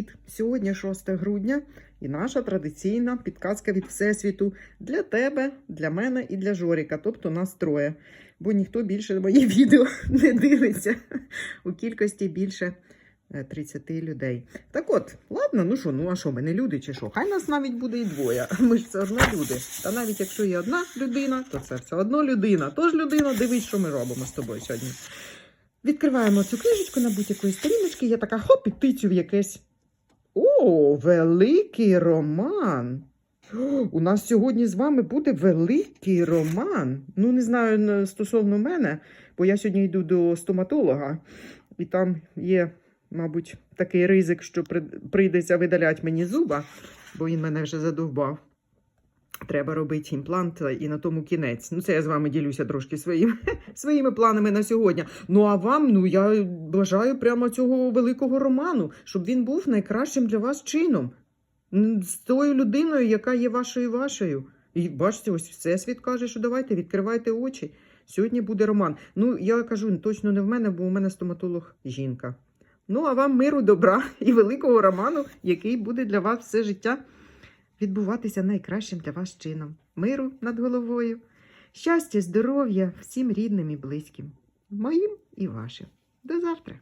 Привіт! Сьогодні 6 грудня і наша традиційна підказка від Всесвіту для тебе, для мене і для Жоріка, тобто нас троє. Бо ніхто більше мої відео не дивиться у кількості більше е, 30 людей. Так от, ладно, ну що, ну а що, ми не люди чи що? Хай нас навіть буде і двоє. Ми ж все одно люди. Та навіть якщо є одна людина, то це все одно людина. Тож людина, дивись, що ми робимо з тобою сьогодні. Відкриваємо цю книжечку на будь-якої сторіночки. Я така хоп і тицю в якесь. О, великий роман. У нас сьогодні з вами буде великий роман. Ну, не знаю стосовно мене, бо я сьогодні йду до стоматолога, і там є, мабуть, такий ризик, що прийдеться видаляти мені зуба, бо він мене вже задовбав. Треба робити імплант і на тому кінець. Ну, це я з вами ділюся трошки своїм, своїми планами на сьогодні. Ну а вам, ну я бажаю прямо цього великого роману, щоб він був найкращим для вас чином. З тою людиною, яка є вашою вашою. І бачите, ось всесвіт каже, що давайте відкривайте очі. Сьогодні буде роман. Ну, я кажу, точно не в мене, бо у мене стоматолог жінка. Ну, а вам миру, добра і великого роману, який буде для вас все життя відбуватися найкращим для вас чином. Миру над головою, щастя, здоров'я всім рідним і близьким, моїм і вашим. До завтра!